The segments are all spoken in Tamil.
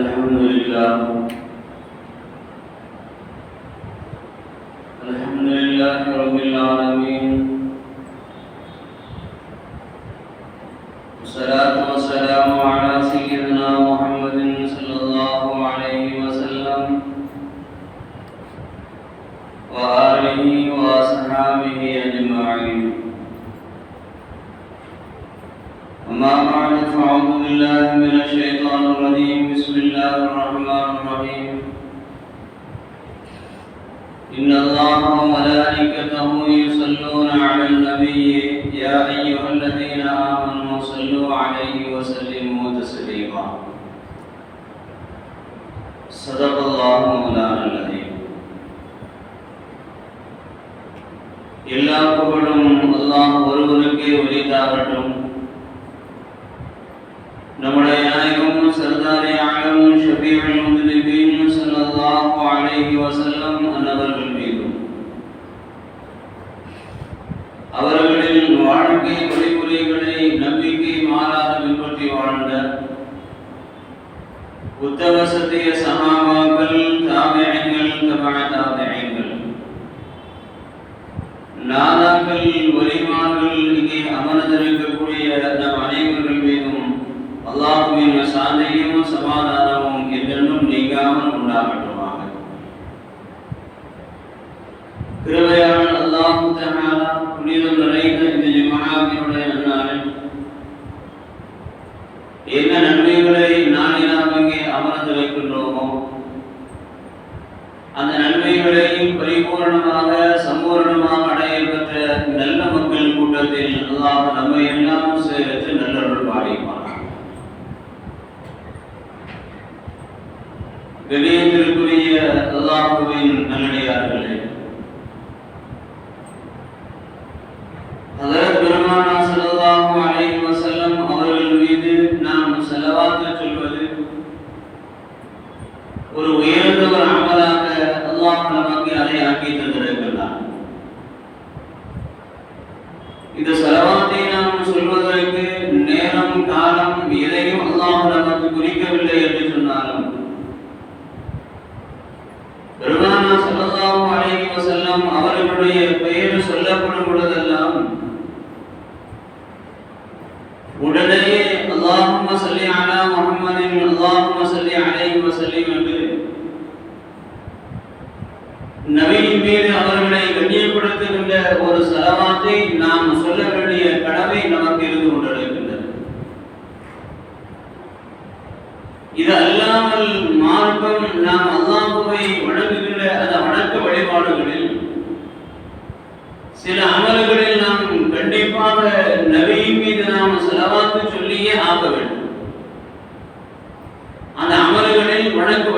الحمد لله. صدق الله مولانا العظيم எல்லா புகழும் அல்லாஹ் ஒருவருக்கே உரித்தாகட்டும் நம்முடைய நாயகம் சர்தாரி ஆலம் ஷபீல் அலைஹி வஸல்லம் உத்தம சத்திய சகாபாக்கள் தாபியங்கள் தபா நாதாக்கள் ஒலிமார்கள் இங்கே அமர்ந்திருக்கக்கூடிய நம் அனைவர்கள் மீதும் அல்லாஹுவின் சாந்தியும் சமாதானமும் என்றென்றும் நீங்காமல் உண்டாகட்டுமாக. கிருபையாளர் அல்லாஹு புனிதம் நிறைந்த இந்த ஜமாவினுடைய நாளில் என்ன நன்மைகளை அல்லாஹ் நம்மை எல்லாம் சேர்த்து நல்லவர்கள் பாடிப்பான். கணியத்திற்குரிய அல்லாஹுவின் நல்லடியார்களே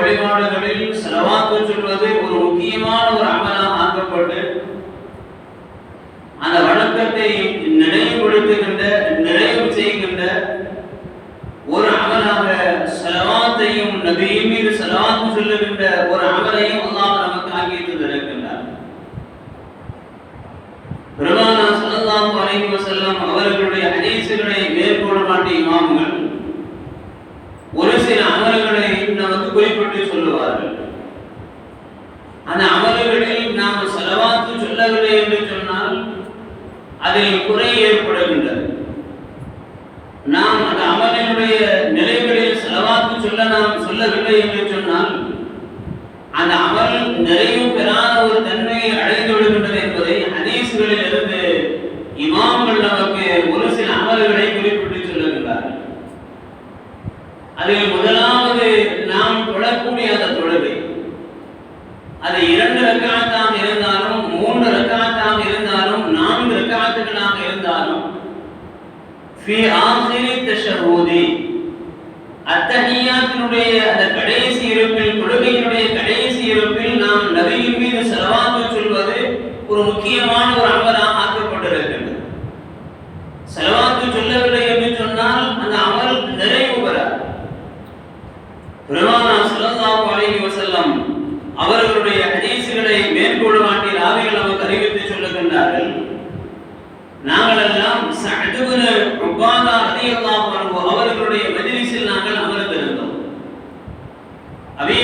வழிபாடுகளில் செலவாக்கு சொல்வது ஒரு முக்கியமான ஒரு அமலாக ஆக்கப்பட்டு அந்த வழக்கத்தை நினைவுபடுத்துகின்ற நினைவு செய்கின்ற ஒரு அமலாக செலவாத்தையும் நபியின் மீது செலவாக்கு சொல்லுகின்ற ஒரு அமலையும் அந்த அமல்களில் நாம் செலவாத்து சொல்லவில்லை என்று சொன்னால் அதில் குறை ஏற்படவில்லை. நாம் அந்த அமலினுடைய நிலைகளில் செலவாத்து சொல்ல நாம் சொல்லவில்லை என்று சொன்னால் அந்த அமல் நிறைவு பெறாத ஒரு தன்மையை அடைந்து விடுகின்றது என்பதை ஹதீஸ்களில் இருந்து இமாம் അവേ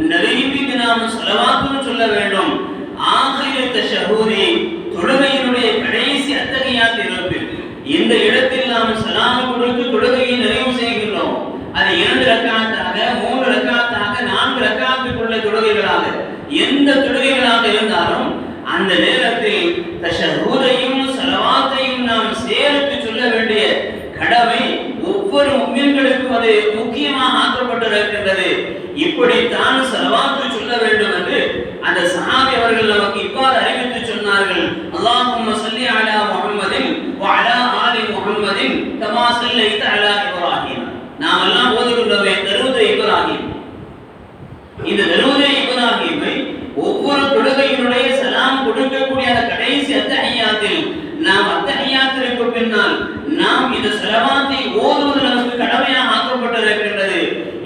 வேண்டும் நாம் ஸலவாத்தும் சொல்ல வேண்டும். ஆகிய தஷஹூதி தொழுகையினுடைய கடைசி அத்தகையாத் இருப்பில் இந்த இடத்தில் நாம் சலாம் கொடுத்து தொழுகையை நிறைவு செய்கின்றோம். அது இரண்டு ரக்காத்தாக மூன்று ரக்காத்தாக நான்கு ரக்காத்துக்குள்ள தொழுகைகளாக எந்த தொழுகைகளாக இருந்தாலும் அந்த நேரத்தில் தஷஹூதையும் சலவாத்தையும் நாம் சேர்த்து சொல்ல வேண்டிய கடமை ஒவ்வொரு முக்மீன்களுக்கும் அது முக்கியமாக ஆக்கப்பட்டிருக்கின்றது. இப்படித்தான் செலவாத்து சொல்ல வேண்டும் என்று அந்த சஹாபி அவர்கள் நமக்கு இவ்வாறு அறிவித்து சொன்னார்கள். அல்லாஹும் ஸல்லி அலா முஹம்மதின் அலா ஆலி முஹம்மதின் கமா அலா இப்ராஹிம். நாம் எல்லாம் ஓதுகின்றோமே தருவது இப்ராஹிம். இந்த தருவது இப்ராஹிமை ஒவ்வொரு தொழுகையினுடைய சலாம் கொடுக்கக்கூடிய அந்த கடைசி அத்தஹியாத்தில் நாம் அத்தஹியாத்திற்கு பின்னால் நாம் இந்த செலவாத்தை ஓதுவது நமக்கு கடமையாக ஆக்கப்பட்டிருக்கின்றது.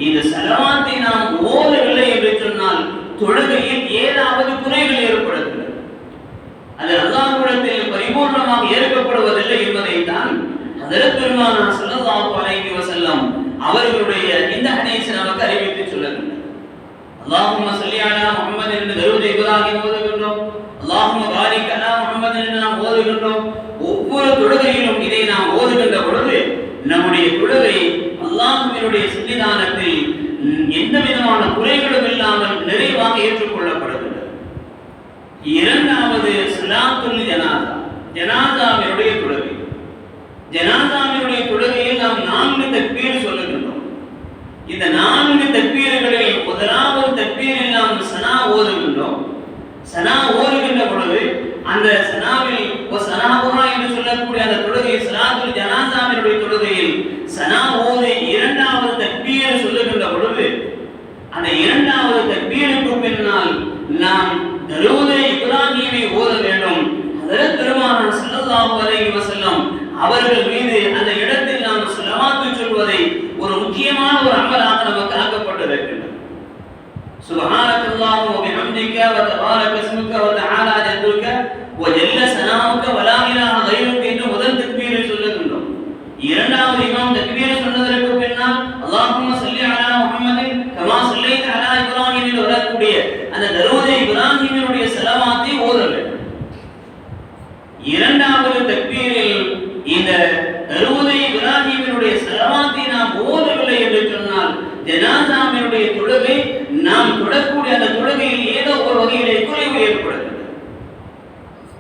இந்த சலவாத்தை நாம் ஓதவில்லை என்று சொன்னால் தொழுகையில் ஏதாவது குறைகள் ஏற்படுகிறது அது அல்லாஹ்விடத்தில் பரிபூர்ணமாக ஏற்கப்படுவதில்லை என்பதை தான் ஹதரத் பெருமானா ஸல்லல்லாஹு அலைஹி வஸல்லம் அவர்களுடைய இந்த ஹதீஸ் நமக்கு அறிவித்து சொல்லுகின்றனர் அல்லாஹும்ம ஸல்லி அலா முஹம்மது என்று தரூத் இப்ராஹிம் ஓதுகின்றோம். அல்லாஹும்ம பாரிக் அலா என்று நாம் ஓதுகின்றோம். ஒவ்வொரு தொழுகையிலும் இதை நாம் ஓதுகின்ற பொழுது நம்முடைய தொழுகை அல்லாஹுவினுடைய சன்னிதானத்தில் எந்த விதமான குறைகளும் இல்லாமல் நிறைவாக ஏற்றுக்கொள்ளப்படுகின்றது. இரண்டாவது சலாத்துல் ஜனாதா ஜனாதாவினுடைய ஜனாதாவினுடைய தொழுகையில் நாம் நான்கு தக்பீர் சொல்லுகின்றோம். இந்த என்று அந்த தருவதை இப்ராஹிமினுடைய செலவாத்தை ஓத வேண்டும். இரண்டாவது தக்பீரில் இந்த தருவதை இப்ராஹிமினுடைய செலவாத்தை நாம் ஓதவில்லை என்று சொன்னால் ஜனாசாவினுடைய தொழுகை நாம் தொடக்கூடிய அந்த தொழுகையில் ஏதோ ஒரு வகையிலே குறைவு ஏற்படுகிறது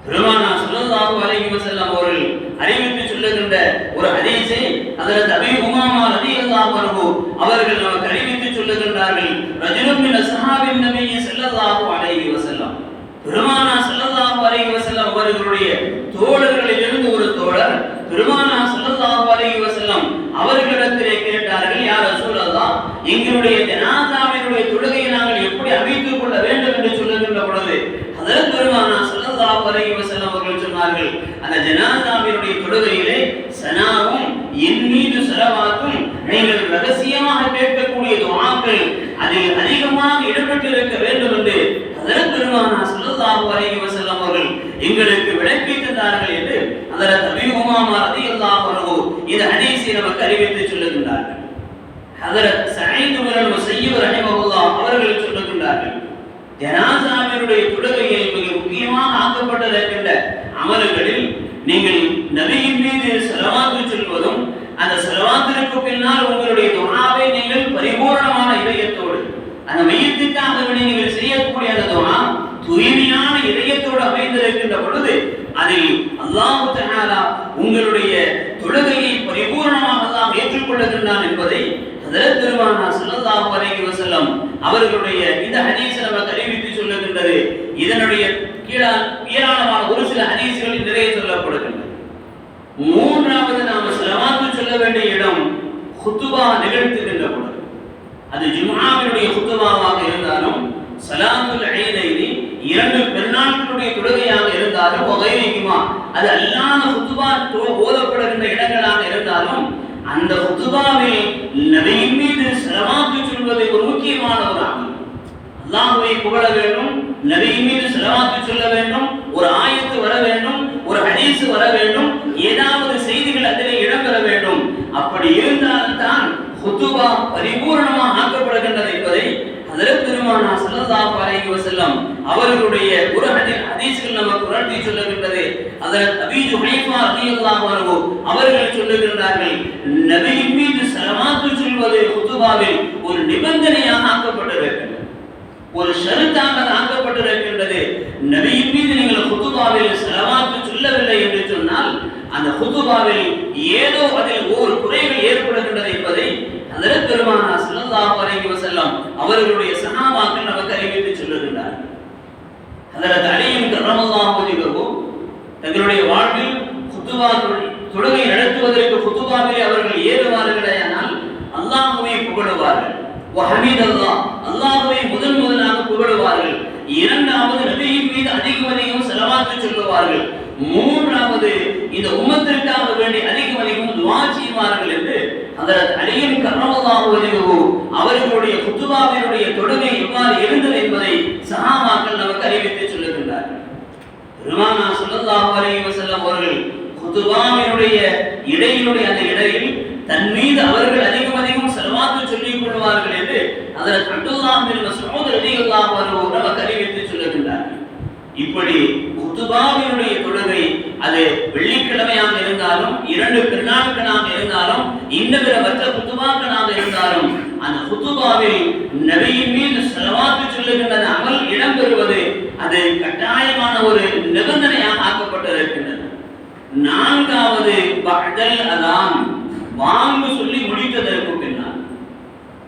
பெருமானா ஸல்லல்லாஹு அலைஹி வஸல்லம் அவர்கள் அறிவித்து சொல்லுகின்ற ஒரு ஹதீஸை ஹஜரத் அபீ உமாமா ரலியல்லாஹு அன்ஹு அவர்கள் நமக்கு அறிவித்து சொல்லுகின்றார்கள் ரஜுலும் மின் அஸ்ஹாபின் நபிய ஸல்லல்லாஹு அலைஹி வஸல்லம். பெருமானா ஸல்லல்லாஹு அலைஹி வஸல்லம் அவர்களுடைய தோழர்களிலிருந்து ஒரு தோழர் பெருமானா ஸல்லல்லாஹு அலைஹி வஸல்லம் அவர்களிடத்திலே கேட்டார்கள் யா ரசூலல்லாஹ் எங்களுடைய ஜனாதாவினுடைய தொழுகையை நாங்கள் எப்படி அமைத்துக் கொள்ள வேண்டும் என்று சொல்லுகின்ற பொழுது? அதன் பெருமானா ஸல்லல்லாஹு அலைஹி வஸல்லம் அவர்கள் சொன்னார்கள் அந்த ஜனாதாவினுடைய தொழுகையிலே சனாவும் என் மீது செலவாக்கும் நீங்கள் ரகசியமாக கேட்கக்கூடிய துவாக்கள் அதில் அதிகமாக இடம்பெற்றிருக்க வேண்டும் என்று ஹஜரத் பெருமானா ஸல்லல்லாஹு அலைஹி வஸல்லம் அவர்கள் எங்களுக்கு விளக்கி தந்தார்கள் என்று அதற்கு அபீ உமாமா ரலியல்லாஹு அன்ஹு இந்த ஹதீஸை நமக்கு அறிவித்து சொல்லுகின்றார்கள். ஹஜரத் சயீத் வரல் செய்யவர் ரஹிமஹுல்லாஹ் அவர்கள் சொல்லுகின்றார்கள் ஜனாசாமியருடைய தொழுகையில் மிக முக்கியமாக ஆக்கப்பட்டிருக்கின்ற அமல்களில் நீங்கள் நபியின் மீது செலவாத்து சொல்வதும் அந்த செலவாத்திற்கு பின்னால் உங்களுடைய துணாவை நீங்கள் பரிபூர்ணமான இதயத்தோடு அந்த மையத்துக்காக வேண்டி நீங்கள் செய்யக்கூடிய அந்த துணா தூய்மையான இதயத்தோடு அமைந்திருக்கின்ற பொழுது அதில் அல்லாஹு தஹாலா உங்களுடைய தொழுகையை பரிபூர்ணமாக தான் ஏற்றுக்கொள்ளுகின்றான் என்பதை ஹஜரத் பெருமானா ஸல்லல்லாஹு அலைஹி வஸல்லம் அவர்களுடைய இந்த ஹதீஸ் நமக்கு அறிவித்து சொல்லுகின்றது. இதனுடைய கீழான ஏராளமான ஒரு சில ஹதீஸ்களில் நிறைய சொல்லப்படுகின்றன. மூன்றாவது நாம செலவாத்து சொல்ல வேண்டிய இடம் குத்துபா நிகழ்த்துகின்ற பொழுது. அது ஜும்ஆவினுடைய குத்துபாவாக இருந்தாலும் சலாத்துல் ஐதைனி இரண்டு பெருநாட்களுடைய தொழுகையாக இருந்தாலும் வகைரிக்குமா அது அல்லாத குத்துபா போதப்படுகின்ற இடங்களாக இருந்தாலும் அந்த குத்துபாவில் நபியின் மீது செலவாத்து சொல்வது ஒரு முக்கியமான ஒரு புகழ வேண்டும் நபியின் மீது செலவாத்து சொல்ல வேண்டும் ஒரு ஆயத்து வர வேண்டும் ஒரு ஹதீஸ் வர வேண்டும் ஏதாவது செய்திகள் அதிலே இடம்பெற வேண்டும் அப்படி இருந்தால்தான் குத்துபா பரிபூர்ணமாக ஆக்கப்படுகின்றது என்பதை ஹஜரத் திருமானா ஸல்லல்லாஹு அலைஹி செல்லம் அவர்களுடைய குரகத்தில் ஹதீஸ் நமக்கு உணர்த்தி சொல்லுகின்றது. ஹஜரத் அபீஜு ஜுஹைஃபா ரலியல்லாஹு அன்ஹு அவர்கள் சொல்லுகின்றார்கள் நபியின் மீது ஸலவாத்து சொல்வது குத்துபாவில் ஒரு நிபந்தனையாக ஆக்கப்பட்டிருக்கிறது ஒரு ஷருத்தாக ஆக்கப்பட்டிருக்கின்றது. நபியின் மீது நீங்கள் குத்துபாவில் ஸலவாத்து சொல்லவில்லை என்று சொன்னால் அந்த ஹுதுபாவில் ஏதோ அதில் ஒரு குறைகள் ஏற்படுகின்றது என்பதை ஹஜரத் பெருமானா ஸல்லல்லாஹு அலைஹி செல்லம் அவர்களுடைய சஹாபாக்கள் நமக்கு அறிவித்து சொல்லுகின்றார். ஹஜரத் அழியும் கர்ரமல்லாஹு வஜஹு தங்களுடைய வாழ்வில் குத்துபா தொழுகை நடத்துவதற்கு குத்துபாவிலே அவர்கள் ஏறுவார்களேயானால் அல்லாஹுவை புகழுவார்கள். வஹமீத் அல்லாஹ் முதன் முதலாக புகழுவார்கள். இரண்டாவது நபியின் மீது அதிகம் அதிகம் செலவாத்து சொல்லுவார்கள். மூன்றாவது இந்த உம்மத்திற்காக வேண்டி அதிகம் அதிகம் துவா செய்வார்கள் என்று அதற்கு அழியும் கர்மமாக வஜஹு அவர்களுடைய குத்துபாவினுடைய தொடுமை எவ்வாறு இருந்தது என்பதை சஹாபாக்கள் நமக்கு அறிவித்து சொல்லுகின்றார்கள். பெருமானா ஸல்லல்லாஹு அலைஹி வஸல்லம் அவர்கள் குதுபாவினுடைய இடையினுடைய அந்த இடையில் தன் மீது அவர்கள் அதிகம் அதிகம் செலவாத்து சொல்லிக் கொள்வார்கள் என்று அதற்கு அப்துல்லாஹ் பின் மஸ்ஊத் ரலியல்லாஹு அன்ஹு நமக்கு அறிவித்து சொல்லுகின்றார்கள். இப்படி குத்துபாவினுடைய தொழுகை அது வெள்ளிக்கிழமையாக இருந்தாலும் இரண்டு பெருநாட்களாக இருந்தாலும் இன்னும் பிற மற்ற குத்துபாக்களாக இருந்தாலும் அந்த குத்துபாவில் நபியின் மீது செலவாத்து சொல்லுகின்ற அந்த அமல் இடம்பெறுவது அது கட்டாயமான ஒரு நிபந்தனையாக ஆக்கப்பட்டிருக்கின்றது. நான்காவது பகல் அதான். வாங்கு சொல்லி முடித்ததற்கு பின்னால்.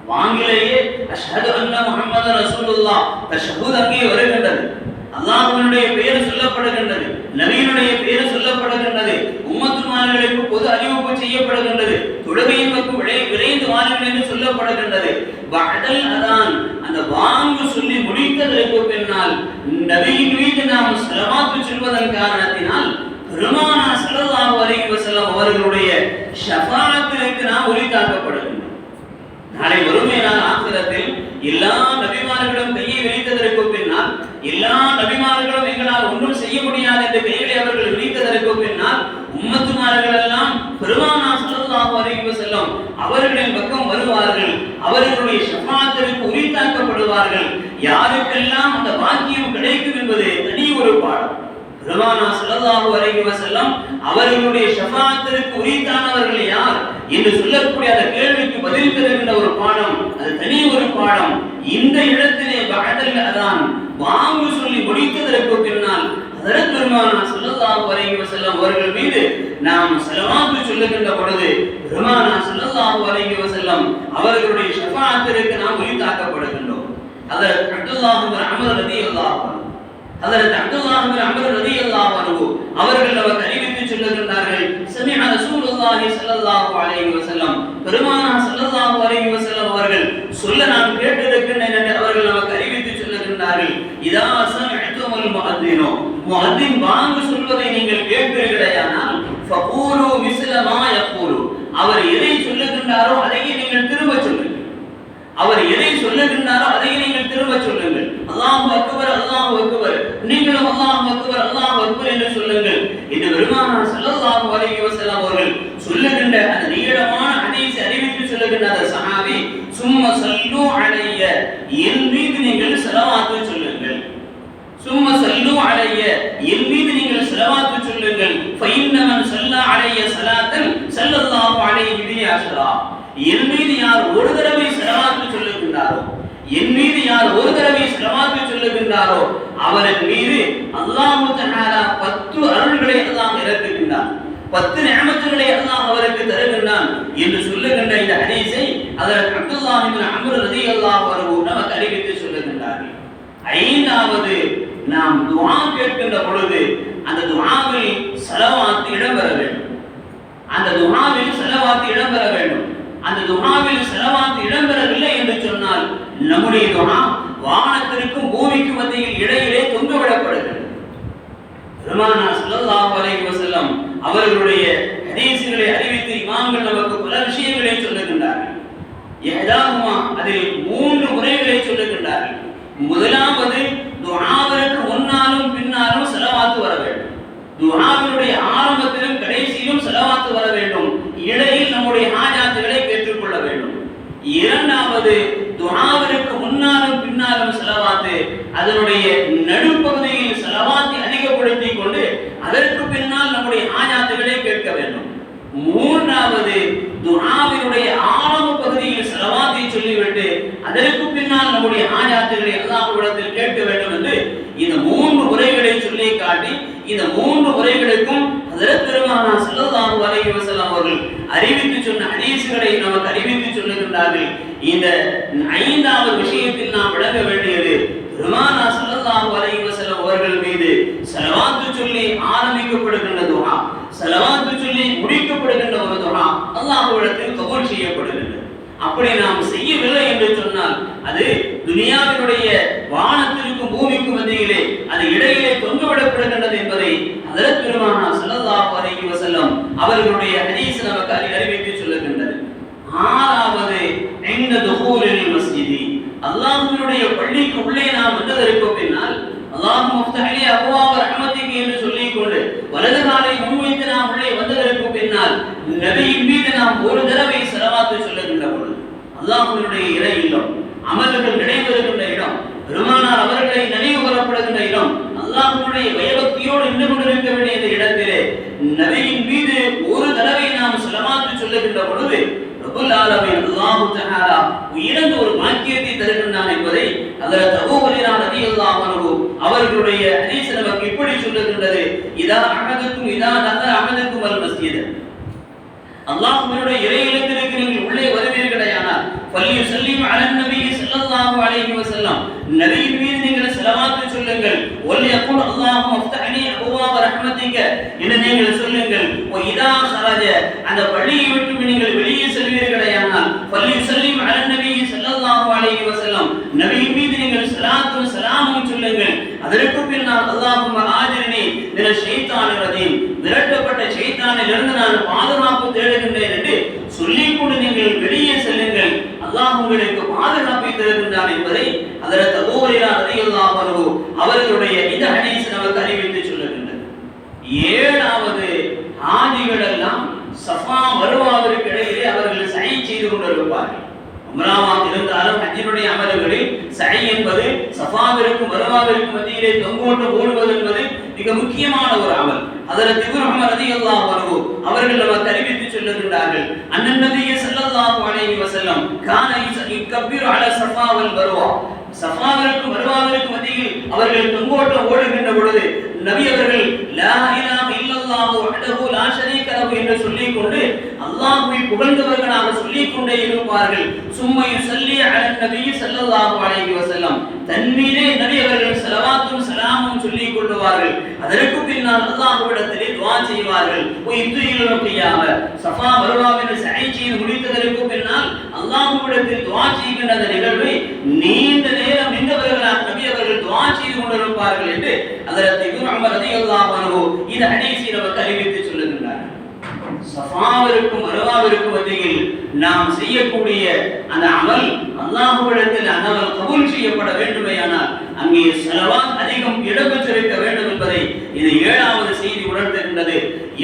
வாங்கிலேயே அஷ்ஹது அன்ன முஹம்மது ரசூலுல்லாஹ். தஷஹூத் அங்கே வருகின்றது. அல்லாஹ்வினுடைய பெயர் சொல்லப்படுகின்றது. நபியினுடைய பெயர் சொல்லப்படுகின்றது. உம்மத்துமார்களுக்கு பொது அறிவிப்பு செய்யப்படுகின்றது. தொழுகையின் பக்கம் விரை விரைந்து வாருங்கள் என்று சொல்லப்படுகின்றது. பஹ்தல் அதான் அந்த வாங்கு சொல்லி முடித்ததற்கு பின்னால் நபியின் மீது நாம் சிரமாத்து சொல்வதன் காரணத்தினால் பெருமானா ஸல்லல்லாஹு அலைஹி வஸல்லம் அவர்களுடைய ஷஃபாஅத்திற்கு நாம் உரித்தாக்கப்படுகின்றோம். நாளை வறுமை நாள் ஆசிரத்தில் எல்லா நபிமார்களிடம் எல்லா நபிமார்களும் எங்களால் ஒன்றும் செய்ய முடியாது என்ற கைகளை அவர்கள் விரித்ததற்கு பின்னால் உம்மத்துமார்கள் எல்லாம் பெருமானா ஸல்லல்லாஹு அலைஹி வஸல்லம் அவர்களின் பக்கம் வருவார்கள். அவர்களுடைய ஷஃபாஅத்திற்கு உரித்தாக்கப்படுவார்கள். யாருக்கெல்லாம் அந்த பாக்கியம் கிடைக்கும் என்பது தனி ஒரு பாடம். பெருமானா சுலதாபு அலைஹி வஸல்லம் அவர்களுடைய ஷஃபாஅத்திற்கு உரித்தானவர்கள் யார் என்று சொல்லக்கூடிய அந்த கேள்விக்கு பதில் தருகின்ற ஒரு பாடம். அது தனி ஒரு பாடம். இந்த இடத்திலே பகதல் அதான் வாங்கு சொல்லி முடித்ததற்கு பின்னால் அதற்கு பெருமானா ஸல்லல்லாஹு அலைஹி வஸல்லம் அவர்கள் மீது நாம் ஸலவாத்து சொல்லுகின்ற பொழுது பெருமானா ஸல்லல்லாஹு அலைஹி வஸல்லம் அவர்களுடைய ஷஃபாஅத்திற்கு நாம் உரித்தாக்கப்படுகின்றோம். ஹஜரத் அப்துல்லாஹ் பின் அம்ர் ரலியல்லாஹு அன்ஹு. ஹஜரத் அப்துல்லாஹ் பின் அம்ர் ரலியல்லாஹு அன்ஹு அவர்கள் அவர் அறிவித்து சொல்லுகின்றார்கள் சமிஅ ரசூலுல்லாஹி ஸல்லல்லாஹு அலைஹி வஸல்லம். பெருமானா ஸல்லல்லாஹு அலைஹி வஸல்லம் அவர்கள் சொல்ல நான் கேட்டு என்று அவர்கள் நமக்கு அறிவித்து சொல்லுகின்றார்கள் இதா சமிஅத்துமுல் வாங்கு சொல்வதை நீங்கள் கேட்பீர்களேயானால் ஃபகூலு மிஸ்ல யகூலு. அவர் எதை சொல்லுகின்றாரோ அதையே நீங்கள் திரும்ப சொல்லுங்கள். அவர் எதை சொல்லுகின்றாரோ அதையே நீங்கள் திரும்ப சொல்லுங்கள். அல்லாஹ் அக்பர் அல்லாஹ் அக்பர். நீங்களும் அல்லாஹ் அக்பர் அல்லாஹ் அக்பர் என்று சொல்லுங்கள். இந்த பெருமானார் ஸல்லல்லாஹு அலைஹி வஸல்லம் அவர்கள் சொல்லுகின்ற அந்த நீளமான ஹதீஸ் அறிவித்து சொல்லுகின்ற அந்த சஹாபி சும்ம சல்லு அலைய. என் மீது நீங்கள் ஸலவாத்து சொல்லுங்கள். சும்ம சல்லு அலைய. என் மீது நீங்கள் ஸலவாத்து சொல்லுங்கள். ஃபைன்னமன் ஸல்லா அலைய ஸலாத்தன் ஸல்லல்லாஹு அலைஹி பிஹி அஷ்ரா என் மீது யார் ஒரு தடவை செலவாத்து சொல்லுகின்றாரோ என் மீது யார் ஒரு தடவை செலவாத்து சொல்லுகின்றாரோ அவரின் மீது அல்லாஹு தஆலா பத்து அருள்களை அல்லாஹ் இறக்குகின்றார் பத்து நியமத்துகளை அல்லாஹ் அவருக்கு தருகின்றான் என்று சொல்லுகின்ற இந்த ஹதீஸை அதற்கு அப்துல்லாஹிபின் அமர் ரதி அல்லாஹ் அன்ஹு நமக்கு அறிவித்து சொல்லுகின்றார்கள். ஐந்தாவது நாம் துவா கேட்கின்ற பொழுது அந்த துவாவில் செலவாத்து இடம்பெற வேண்டும். அந்த துவாவில் செலவாத்து இடம்பெற வேண்டும். அந்த துவாவில் செலவாத்து இடம்பெறவில்லை என்று சொன்னால் நம்முடைய துவா வானத்திற்கும் பூமிக்கும் மத்தியில் இடையிலே தொங்க விடப்படுகிறது பெருமானா அலைஹி வஸல்லம் அவர்களுடைய ஹதீஸுகளை அறிவித்து இமாம்கள் நமக்கு பல விஷயங்களை சொல்லுகின்றார்கள். ஏதாகுமா? அதில் மூன்று முறைகளை சொல்லுகின்றார்கள். முதலாவது துஆவிற்கு செலவாத்து வர வேண்டும். துஹாவினுடைய ஆரம்பத்திலும் கடைசியிலும் செலவாத்து வர வேண்டும். இடையில் நம்முடைய ஹாஜாத்துகளை பெற்றுக்கொள்ள வேண்டும். இரண்டாவது துஹாவிற்கு முன்னாலும் பின்னாலும் செலவாத்து அதனுடைய நடுப்பகுதியில் செலவாத்தை அதிகப்படுத்திக் கொண்டு அதற்கு பின்னால் நம்முடைய ஆஜாத்துகளை கேட்க வேண்டும். மூன்றாவது துஹாவினுடைய ஆரம்ப பகுதியில் செலவாத்தை சொல்லிவிட்டு அதற்கு பின்னால் நம்முடைய ஆஜாத்துகளை அல்லாஹ்விடத்தில் கேட்க வேண்டும் என்று இந்த மூன்று முறைகளை சொல்லி காட்டி இந்த மூன்று முறைகளுக்கும் ஹஜரத் பெருமானா ஸல்லல்லாஹு அலைஹி வஸல்லம் அவர்கள் அறிவித்து சொன்ன ஹதீஸ்களை நமக்கு அறிவித்து சொல்லுகின்றார்கள். இந்த ஐந்தாவது விஷயத்தில் நாம் விளங்க வேண்டியது பெருமானா ஸல்லல்லாஹு அலைஹி வஸல்லம் அவர்கள் மீது செலவாத்து சொல்லி ஆரம்பிக்கப்படுகின்ற துஆ ஸலவாத்து சொல்லி முடிக்கப்படுகின்ற ஒரு துஆ அல்லாஹ்விடத்தில் கபூல் செய்யப்படுகின்றது. அப்படி நாம் செய்யவில்லை என்று சொன்னால் அது துனியாவினுடைய வானத்திற்கும் பூமிக்கும் மத்தியிலே அது இடையிலே தொங்கவிடப்படுகின்றது என்பதை அதற்கு பெருமானா ஸல்லல்லாஹு அலைஹி வஸல்லம் அவர்களுடைய ஹதீஸ் நமக்கு அறி- அறிவித்து சொல்லுகின்றது. ஆறாவது எங்க துஹூலில் மஸ்ஜிதி. அல்லாஹ்வினுடைய பள்ளிக்கு உள்ளே நாம் வந்ததற்கு பின்னால் அல்லாஹ் முஃப்தஹலி அபுவாப ரஹ்மத்திக்கு என்று சொல்லிக் கொண்டு வலது காலை முன்வைத்து நாம் உள்ளே வந்ததற்கு பின்னால் நபியின் மீது நாம் ஒரு தடவை செலவாத்து சொல்லுகின்ற பொழுது அல்லாஹ்வினுடைய இறை இல்லம் அமல்கள் நடைபெறுகின்ற பெருமானார் அவர்களை நினைவு கூறப்படுகின்ற இடம் அல்லாஹ்வுடைய பயபக்தியோடு நின்று கொண்டிருக்க வேண்டிய இந்த இடத்திலே. நபியின் மீது ஒரு தடவை நாம் செலவாத்து சொல்லுகின்ற பொழுது ரப்புல் ஆலமீன் அல்லாஹ் தஆலா உயர்ந்த ஒரு பாக்கியத்தை தருகின்றான் என்பதை அதில் அபூ ஹுரைரா ரலியல்லாஹு அவர்களுடைய ஹதீஸ் நமக்கு இப்படி சொல்லுகின்றது. இதா அஹதுக்கும் இதா தஹல அஹதுக்கும் அல் மஸ்ஜித். அல்லாஹ்வினுடைய இறை இல்லத்திற்கு நீங்கள் உள்ளே வருவீர்களேயானால் ஃபல்யு சல்லிம் அலன் நபி ஸல்லல்லாஹு அலைஹி வஸல்லம். நபியின் மீது நீங்கள் செலவாத்து சொல்லுங்கள். ஒல்லி யகுல் அல்லாஹு மஃப்தஹனி அபுவாப ரஹ்மத்திக என்று நீங்கள் சொல்லுங்கள். ஓ இதா சரஜ அந்த பள்ளியை விட்டு நீங்கள் வெளியே செல்வீர்களேயானால் பள்ளி சல்லிம் அல நபி ஸல்லல்லாஹு அலைஹி வஸல்லம் நபியின் மீது நீங்கள் ஸலாத்தும் ஸலாமும் சொல்லுங்கள். அதற்கு பின்னால் அல்லாஹும்ம ஆஜிரினி மின ஷைத்தானிர் ரஜீம் விரட்டப்பட்ட ஷைத்தானில் நான் பாதுகாப்பு தேடுகின்றேன் என்று சொல்லிக்கொண்டு நீங்கள் வெளியே செல்லுங்கள். அல்லாஹ் உங்களுக்கு பாதுகாப்பை தருகின்றான் என்பதை ரலியல்லாஹு அவர்களுடைய இந்த ஹதீஸ் நமக்கு அறிவித்து சொல்லுகின்றது. ஏழாவது ஆதிகள் எல்லாம் சஃபா மருவாவிற்கு இடையிலே அவர்கள் சை செய்து கொண்டிருப்பார்கள். உம்ராவாக இருந்தாலும் ஹஜ்ஜினுடைய அமல்களில் சை என்பது சஃபாவிற்கும் மருவாவிற்கும் மத்தியிலே தொங்கோட்டு ஓடுவது என்பது மிக முக்கியமான ஒரு அமல். அதில் திபுர் ரலியல்லாஹு வருவோ அவர்கள் நமக்கு அறிவித்து சொல்லுகின்றார்கள் அண்ணன் நபியே ஸல்லல்லாஹு அலைஹி வஸல்லம் கான யுக்கப்பிரு அல சஃபாவல் வருவா மருவா சஃபாவிற்கும் மருவாவிற்கும் மத்தியில் அவர்கள் தொங்கோட்டம் ஓடுகின்ற பொழுது நபி அவர்கள் லா இலாஹ இல்லல்லாஹு வஹ்தஹு லா ஷரீக லஹு என்று சொல்லிக் கொண்டு அல்லாஹுவை புகழ்ந்தவர்களாக சொல்லிக் கொண்டே இருப்பார்கள். சும்மா சொல்லி அலன் நபி ஸல்லல்லாஹு அலைஹி வஸல்லம். தன் மீதே நபி அவர்கள் செலவாத்தும் ஸலாமும் சொல்லிக் கொள்வார்கள் அதற்கு பின்னால் அல்லாஹுவிடத்திலே துவா செய்வார்கள். ஒய் துயில் சஃபா வருவாவின் சாய்ச்சியை முடித்ததற்கு பின்னால் அல்லாஹுவிடத்தில் துவா செய்கின்ற அந்த நிகழ்வை நீண்ட நேரம் நின்றவர்களாக நபி அவர்கள் துவா செய்து கொண்டிருப்பார்கள் என்று அதற்கு நம்ம உமர் ரலியல்லாஹு அன்ஹு இந்த ஹதீஸை நமக்கு அறிவித்து சொல்லுகின்றார். சஃபாவிற்கும் மருவாவிற்கும் மத்தியில் நாம் செய்யக்கூடிய அந்த அமல் அல்லாஹுவிடத்தில் அந்த அமல் கபூல் செய்யப்பட வேண்டுமேயானால் அங்கே செலவாத் அதிகம் இடம்பெற்றிருக்க வேண்டும் என்பதை இது ஏழாவது செய்தி உணர்த்துகின்றது.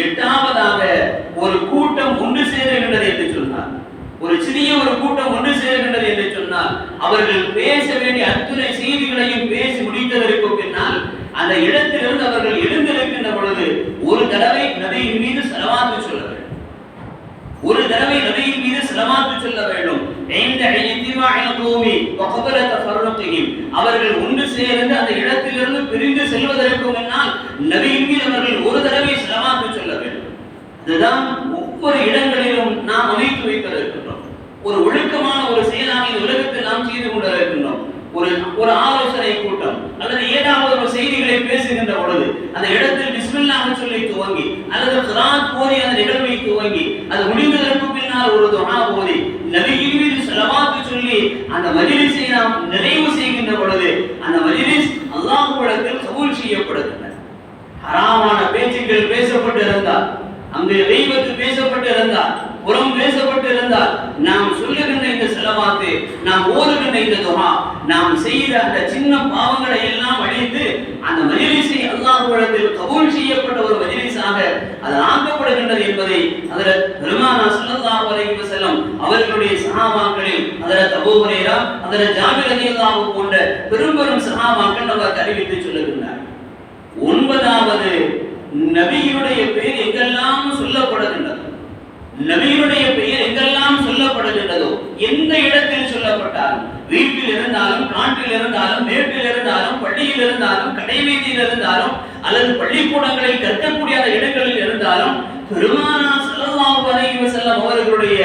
எட்டாவதாக ஒரு கூட்டம் ஒன்று சேருகின்றது என்று சொன்னார். ஒரு சிறிய ஒரு கூட்டம் ஒன்று சேருகின்றது என்று சொன்னால் அவர்கள் பேச வேண்டிய அத்துணை செய்திகளையும் பேசி இடத்தில் பிஸ்மில்லாஹ் சொல்லி துவங்கி அல்லது குரான் கோரி அந்த நிகழ்வை துவங்கி அது முடிந்ததற்கு பின்னால் ஒரு துணா ஓதி நபியின் மீது ஸலவாத்து சொல்லி அந்த மஜ்லிஸை நாம் நிறைவு செய்கின்ற பொழுது அந்த மஜ்லிஸ் அல்லாஹ்விடத்தில் கபூல் செய்யப்படுகின்றது ஹராமான பேச்சுக்கள் பேசப்பட்டு இருந்தால் அங்கு தெய்வத்து பேசப்பட்டு இருந்தால் புறம் பேசப்பட்டு இருந்தால் நாம் சொல்லுகின்ற இந்த செலவாத்து நாம் ஓதுகின்ற இந்த துஹா நாம் செய்த அந்த சின்ன பாவங்களை எல்லாம் அழித்து அந்த மஜ்லிஸை அல்லாஹ்விடத்தில் கபூல் செய்யப்பட்ட ஒரு மஜ்லிஸாக அது ஆக்கப்படுகின்றது என்பதை அதில் பெருமானா ஸல்லல்லாஹு அலைஹி வஸல்லம் அவர்களுடைய சஹாபாக்களில் அதில் அபூ ஹுரைரா அதில் ஜாபிர் ரலியல்லாஹு போன்ற பெரும் பெரும் சஹாபாக்கள் நமக்கு அறிவித்து சொல்லுகின்றார் ஒன்பதாவது நபியினுடைய பெயர் எங்கெல்லாம் சொல்லப்படுகின்றது நபியினுடைய பெயர் எங்கெல்லாம் சொல்லப்படுகின்றதோ எந்த இடத்தில் சொல்லப்பட்டாலும் வீட்டில் இருந்தாலும் இருந்தாலும் மேட்டில் இருந்தாலும் பள்ளியில் இருந்தாலும் கடைவீதியில் இருந்தாலும் அல்லது பள்ளிக்கூடங்களில் கற்கக்கூடிய இடங்களில் இருந்தாலும் பெருமானா ஸல்லல்லாஹு அலைஹி செல்லம் அவர்களுடைய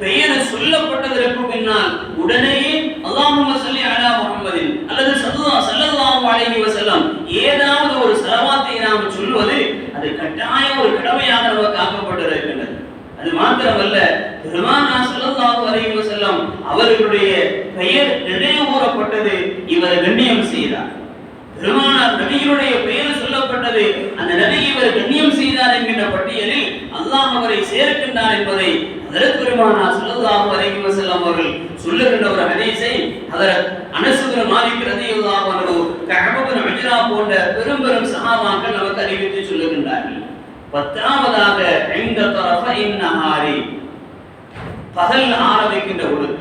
பெயரை சொல்லப்பட்டதற்கு பின்னால் உடனேயே அல்லாஹும்ம சொல்லி அலா முகமதில் அல்லது ஸல்லல்லாஹு ஸல்லல்லாஹு அலைஹி செல்லம் ஏதாவது ஒரு செலவாத்தை நாம் சொல்வது அது கட்டாயம் ஒரு கடமையாக நமக்கு ஆக்கப்பட்டிருக்கின்றது. அது மாத்திரமல்ல பெருமானா ஸல்லல்லாஹு அலைஹி வஸல்லம் அவர்களுடைய பெயர் நினைவுகூரப்பட்டது இவர் கண்ணியம் செய்தார். பெருமானார் நபியினுடைய பெயர் சொல்லப்பட்டது அந்த நபி இவர் கண்ணியம் செய்தார் என்கின்ற பட்டியலில் அல்லாஹ் அவரை சேர்க்கின்றார் என்பதை ஹதரத் பெருமானா ஸல்லல்லாஹு அலைஹி வஸல்லம் அவர்கள் சொல்லுகின்ற ஒரு ஹதீஸை ஹதரத் அனஸ் மாலிக் ரலியல்லாஹு அன்ஹு கஅப் உஜ்ரா போன்ற பெரும் பெரும் சஹாபாக்கள் நமக்கு அறிவித்து சொல்லுகின்றார்கள். பத்தாவதாக இந்த தரஃப இந்நஹாரி பகல் ஆரம்பிக்கின்ற பொழுது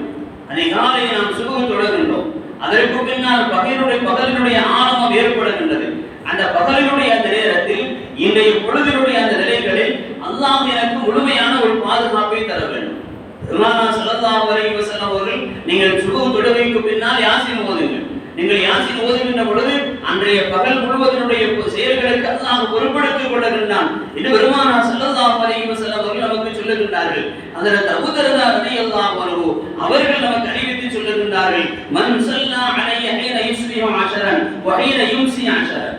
அதிகாலை நாம் சுகம் தொடர்கின்றோம். அதற்கு பின்னால் பகலினுடைய பகலினுடைய ஆரம்பம் ஏற்படுகின்றது. அந்த பகலினுடைய அந்த நேரத்தில் இன்றைய பொழுதினுடைய அந்த நிலைகளில் அல்லாஹ் எனக்கு முழுமையான ஒரு பாதுகாப்பை தர வேண்டும். பெருமானா ஸல்லல்லாஹு அலைஹி வஸல்லம் அவர்கள் நீங்கள் சுகம் தொழுகைக்கு பின்னால் யாசின் ஓதுங்கள் நீங்கள் யாசின் ஓதுகின்ற பொழுது அன்றைய பகல் முழுவதனுடைய செயல்களுக்கு அல்லாஹ் பொறுப்படுத்திக் கொள்ளுகின்றான் இது பெருமானா ஸல்லல்லாஹு அலைஹி வஸல்லம் அவர்கள் நமக்கு சொல்லுகின்றார்கள். அதில் அபூ ரலியல்லாஹு அன்ஹு அவர்கள் நமக்கு அறிவித்து சொல்லுகின்றார்கள் மன் ஸல்லா அலைய ஹீன யுஸ்பிஹு அஷரன் வ ஹீன யும்சி அஷரன்.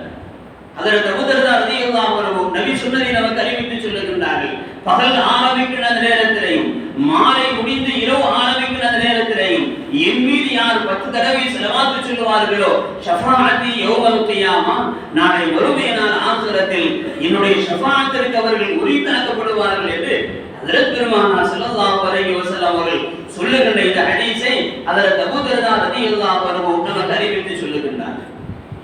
அதில் அபூ ரலியல்லாஹு அன்ஹு நபி சொன்னதை நமக்கு அறிவித்து சொல்லுகின்றார்கள் பகல் ஆரம்பிக்கிற அந்த நேரத்திலையும் மாலை முடிந்து இரவு ஆரம்பிக்கிற அந்த நேரத்திலையும் என் யார் பத்து தடவை செலவாத்து சொல்லுவார்களோ? ஷஃபாத்தி யௌமல் கியாமா. நாளை மறுமை நாள் ஆசிரத்தில் என்னுடைய ஷஃபாத்திற்கு அவர்கள் உரித்தாக்கப்படுவார்கள் என்று அதற்கு பெருமானா ஸல்லல்லாஹு அலைஹி வஸல்லம் அவர்கள் சொல்லுகின்ற இந்த ஹதீஸை ஹஜரத் அபூ தர்தா ரலியல்லாஹு அன்ஹு நமக்கு அறிவித்து சொல்லுகின்றார்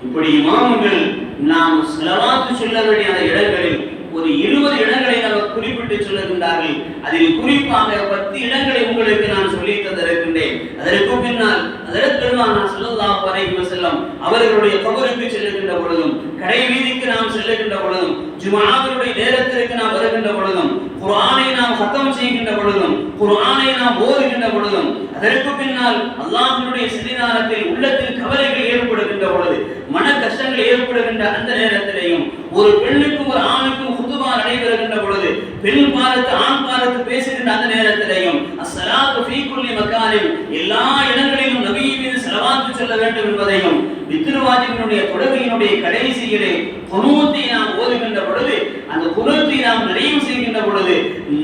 இப்படி இமாம்கள் நாம் செலவாத்து சொல்ல வேண்டிய அந்த இடங்களில் ஒரு இருபது இடங்களை நமக்கு குறிப்பிட்டு சொல்லுகின்றார்கள். அதில் குறிப்பாக பத்து இடங்களை உங்களுக்கு நான் சொல்லி தந்திருக்கின்றேன். அதற்கு பின்னால் அதற்கெல்லாம் சொல்லலாம் வரைக்கும் செல்லும் அவர்களுடைய கபருக்கு செல்லுகின்ற பொழுதும் கடை வீதிக்கு நாம் செல்லுகின்ற பொழுதும் ஜுமாவினுடைய நேரத்திற்கு நாம் வருகின்ற பொழுதும் குரானை நாம் சத்தம் செய்கின்ற பொழுதும் குரானை நாம் ஓதுகின்ற பொழுதும் அதற்கு பின்னால் அல்லாஹ்வினுடைய சிறிதானத்தில் உள்ளத்தில் கவலைகள் ஏற்படுகின்ற பொழுது மன கஷ்டங்கள் ஏற்படுகின்ற அந்த நேரத்திலேயும் ஒரு பெண்ணுக்கும் ஒரு ஆணுக்கும் குதுபா நடைபெறுகின்ற பொழுது பெண் பார்த்து ஆண் பார்த்து பேசுகின்ற அந்த நேரத்திலையும் அஸ்ஸலாத்து ஃபீ குல்லி மக்கானில் எல்லா இடங்களிலும் நபி மீது செலவாத்து சொல்ல வேண்டும் என்பதையும் வித்திருவாதிகளுடைய தொழுகையினுடைய கடைசியிலே குனூத்தை நாம் ஓதுகின்ற பொழுது அந்த குணத்தை நாம் நிறைவு செய்கின்ற பொழுது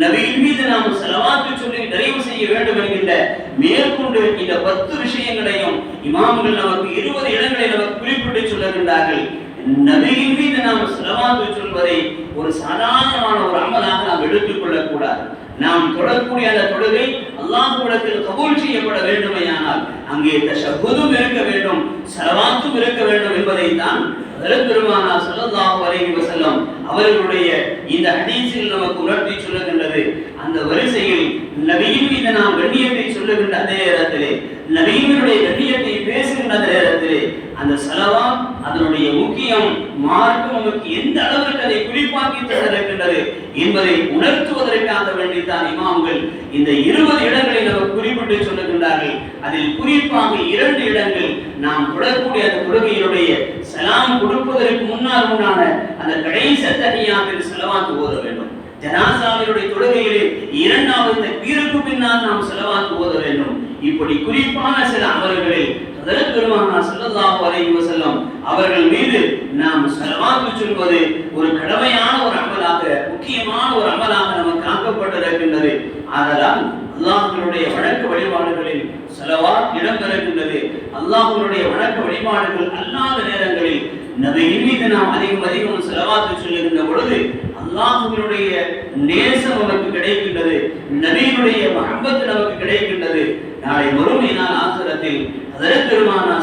நபியின் மீது நாம் செலவாத்து சொல்லி நிறைவு செய்ய வேண்டும் என்கின்ற மேற்கொண்டு இந்த பத்து விஷயங்களையும் இமாம்கள் நமக்கு இருபது இடங்களை நமக்கு குறிப்பிட்டு சொல்லுகின்றார்கள். நபியின் மீது நாம் செலவாத்து சொல்வதை ஒரு சாதாரணமான ஒரு அமலாக நாம் எடுத்துக்கொள்ளக் கூடாது நாம் தொடரக்கூடிய அந்த தொழுகை அல்லாஹுடத்தில் கபூல் செய்யப்பட வேண்டுமையானால் அங்கே தஷஹுதும் இருக்க வேண்டும் சலவாத்தும் இருக்க வேண்டும் என்பதை தான் பெருமானா சொல்லல்லாஹு அலைஹி வஸல்லம் அவர்களுடைய இந்த ஹதீஸில் நமக்கு உணர்த்தி சொல்லுகின்றது. அந்த வரிசையில் நபியின் மீது நாம் கண்ணியத்தை சொல்லுகின்ற அதே நேரத்திலே நவீனுடைய கண்ணியத்தை பேசுகின்ற அந்த நேரத்திலே அந்த செலவா அதனுடைய முக்கியம் மார்க்கம் நமக்கு எந்த அளவிற்கு அதை குறிப்பாக்கி தந்திருக்கின்றது என்பதை உணர்த்துவதற்காக வேண்டித்தான் இமாம்கள் இந்த இருபது இடங்களை நமக்கு குறிப்பிட்டு சொல்லுகின்றார்கள். அதில் குறிப்பாக இரண்டு இடங்கள் நாம் தொடரக்கூடிய அந்த தொழுகையினுடைய சலாம் கொடுப்பதற்கு முன்னால் உண்டான அந்த கடைசி தனியாக செலவாக்கு ஓத வேண்டும். ஜனாசாவினுடைய தொழுகையிலே இரண்டாவது தக்பீருக்கு பின்னால் நாம் செலவாக்கு ஓத வேண்டும். இப்படி குறிப்பான சில அமல்களில் ஹதரத் பெருமானார் அலைஹி வஸல்லம் அவர்கள் மீது நாம் செலவாக்கு சொல்வது ஒரு கடமையான ஒரு அமலாக முக்கியமான ஒரு அமலாக நமக்கு ஆக்கப்பட்டிருக்கின்றது ஆதலால் அல்லாஹ்வினுடைய வழக்க வழிபாடுகளில் செலவா இடம்பெறுகின்றது அல்லாஹ்வினுடைய வழக்க வழிபாடுகள் அல்லாத நேரங்களில் நபியின் மீது நாம் அதிகம் அதிகம் செலவாக்கு சொல்லுகின்ற பொழுது அல்லாஹுவினுடைய நேசம் நமக்கு கிடைக்கின்றது நபியினுடைய மகம்பத்து நமக்கு கிடைக்கின்றது. நாளை மறுமை நாள் ஆசிரத்தில் ஹதரத் பெருமானா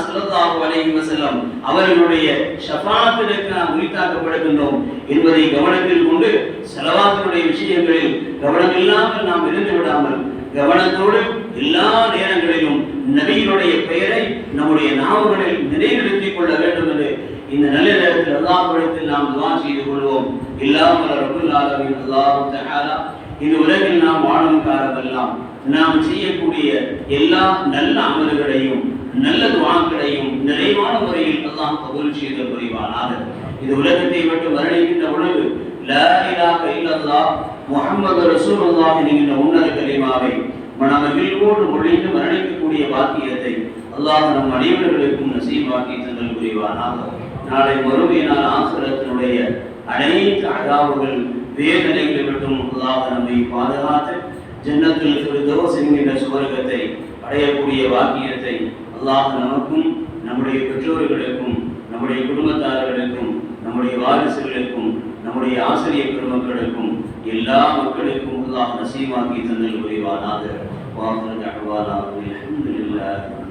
வலையும் செல்லும் அவர்களுடைய ஷஃபாஅத்திற்கு நாம் உரித்தாக்கப்படுகின்றோம் என்பதை கவனத்தில் கொண்டு செலவாத்தினுடைய விஷயங்களில் கவனம் இல்லாமல் நாம் இருந்து விடாமல் கவனத்தோடு எல்லா நேரங்களிலும் நபியினுடைய பெயரை நம்முடைய நாவுகளில் நிலைநிறுத்திக் கொள்ள வேண்டும் என்று இந்த நல்ல நேரத்தில் அல்லாஹ்விடத்தில் நாம் துவா செய்து கொள்வோம். இல்லாமல் ரபுல் ஆலமீன் அல்லாஹ் தஆலா. இந்த உலகில் நாம் வாழும் காலமெல்லாம் நாம் செய்யக்கூடிய எல்லா நல்ல அமல்களையும் நல்ல துவாக்களையும் நிறைவான முறையில் அல்லாஹ் கபூல் செய்த புரிவானாக. இது உலகத்தை விட்டு மரணிக்கின்ற பொழுது லா இலாஹ இல்லல்லாஹ் முஹம்மது ரசூலுல்லாஹ் என்கின்ற உன்னத கலிமாவை மனமகிழ்வோடு மொழிந்து மரணிக்கக்கூடிய பாக்கியத்தை அல்லாஹ் நம் அனைவர்களுக்கும் நசீபாக்கி தங்கள் புரிவானாக. நாளை மறுமை ஆசிரத்தினுடைய அனைத்து அழாவுகள் வேதனைகளை மட்டும் அல்லாஹ் நம்மை பாதுகாத்து ஜன்னத்தில் ஃபிர்தௌஸ் என்கின்ற சுவர்க்கத்தை அடையக்கூடிய வாக்கியத்தை அல்லாஹ் நமக்கும் நம்முடைய பெற்றோர்களுக்கும் நம்முடைய குடும்பத்தார்களுக்கும் நம்முடைய வாரிசுகளுக்கும் நம்முடைய ஆசிரியர் பெருமக்களுக்கும் எல்லா மக்களுக்கும் அல்லாஹ் நசீமாக்கி தந்தல் புரிவானாக. வாசல் அஹ்வானாக அல்ஹம்துலில்லாஹ்.